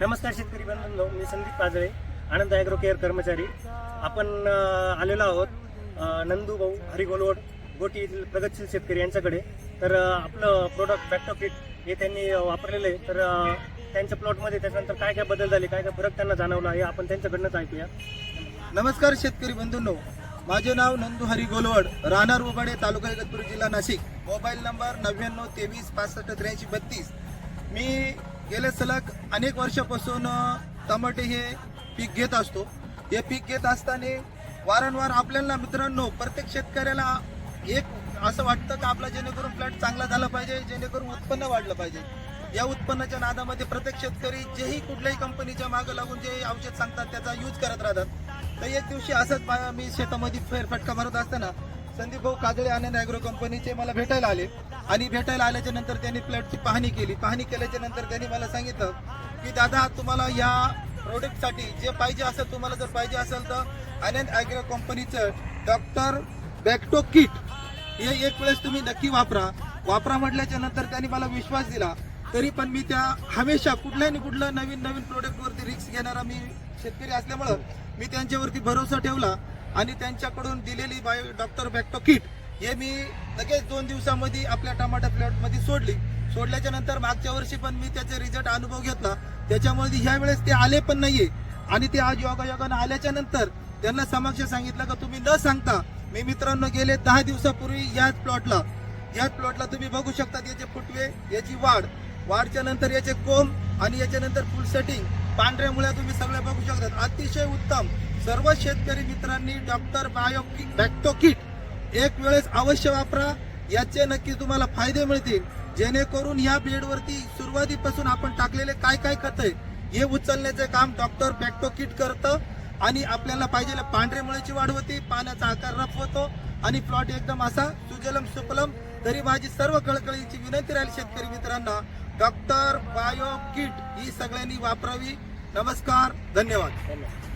नमस्कार शेतकरी बंधू मी संदीप पाजळे आनंद ॲग्रो केअर कर्मचारी. आपण आलेलो आहोत नंदू भाऊ हरिगोलवड गोटी येथील प्रगतशील शेतकरी यांच्याकडे. तर आपलं प्रोडक्ट बॅक्टोफिट हे त्यांनी वापरलेलं आहे. तर त्यांच्या प्लॉटमध्ये त्याच्यानंतर काय काय बदल झाले काय काय फरक त्यांना जाणवला हे आपण त्यांच्याकडनंच ऐकूया. नमस्कार शेतकरी बंधूंनो माझे नाव नंदू हरी गोलवड राहणार उबाडे तालुका इगतपुरी जिल्हा नाशिक. मोबाईल नंबर नव्याण्णव तेवीस पासष्ट त्र्याऐंशी बत्तीस. मी गेल्या सलग अनेक वर्षापासून टमाटे हे पीक घेत असतो. हे पीक घेत असताना वारंवार आपल्याला मित्रांनो प्रत्येक शेतकऱ्याला एक असं वाटतं का आपला जेणेकरून प्लॅट चांगला झाला पाहिजे जेणेकरून उत्पन्न वाढलं पाहिजे. या उत्पन्नाच्या नादामध्ये प्रत्येक शेतकरी जेही कुठल्याही कंपनीच्या मागं लागून जे औषध सांगतात त्याचा यूज करत राहतात. तर एक दिवशी असंच मी शेतामध्ये फेरफटका मारत असताना संदीप भाऊ काजळे आनंद ॲग्रो कंपनीचे मला भेटायला आले. आणि भेटायला आल्याच्यानंतर त्यांनी प्लॅटची पाहणी केली. पाहणी केल्याच्यानंतर त्यांनी मला सांगितलं की दादा तुम्हाला या प्रोडक्टसाठी जे पाहिजे असेल तुम्हाला जर पाहिजे असेल तर आनंद ॲग्रो कंपनीचं डॉक्टर बॅक्टो किट हे एक वेळेस तुम्ही नक्की वापरा. वापरा म्हटल्याच्या नंतर त्यांनी मला विश्वास दिला. तरी पण मी त्या हमेशा कुठल्या ना नवीन नवीन प्रोडक्टवरती रिस्क घेणारा मी शेतकरी असल्यामुळं मी त्यांच्यावरती भरोसा ठेवला. आणि त्यांच्याकडून दिलेली बायो डॉक्टर बॅक्टो किट हे मी लगेच दोन दिवसामध्ये आपल्या टमाटा प्लॉटमध्ये सोडली. सोडल्याच्या नंतर मागच्या वर्षी पण मी त्याचे रिझल्ट अनुभव घेतला. त्याच्यामुळे ह्या वेळेस ते आले पण नाहीये. आणि ते आज योगायोगानं आल्याच्यानंतर त्यांना समक्ष सांगितलं का तुम्ही न सांगता मी मित्रांनो गेले दहा दिवसापूर्वी याच प्लॉटला याच प्लॉटला तुम्ही बघू शकता याचे फुटवे याची वाढ. वाढच्या नंतर याचे कोंब आणि याच्यानंतर फुल सेटिंग पांढऱ्या मुळ्या तुम्ही सगळ्या बघू शकता अतिशय उत्तम. सर्व शेतकरी मित्रांनी डॉक्टर बायो बॅक्टो किट एक वेळेस अवश्य वापरा. याचे नक्की तुम्हाला फायदे मिळतील. जेणेकरून या बेडवरती सुरुवातीपासून आपण टाकलेले काय काय खत आहे हे उचलण्याचे काम डॉक्टर बॅक्टो किट करतं आणि आपल्याला पाहिजे पांढरे मुळेची वाढ होती पाण्याचा आकार रफ होतो आणि प्लॉट एकदम असा सुजलम सुपलम तरी माझी सर्व कळकळीची विनंती राहील शेतकरी मित्रांना डॉक्टर बायो किट ही सगळ्यांनी वापरावी. नमस्कार धन्यवाद धन्यवाद.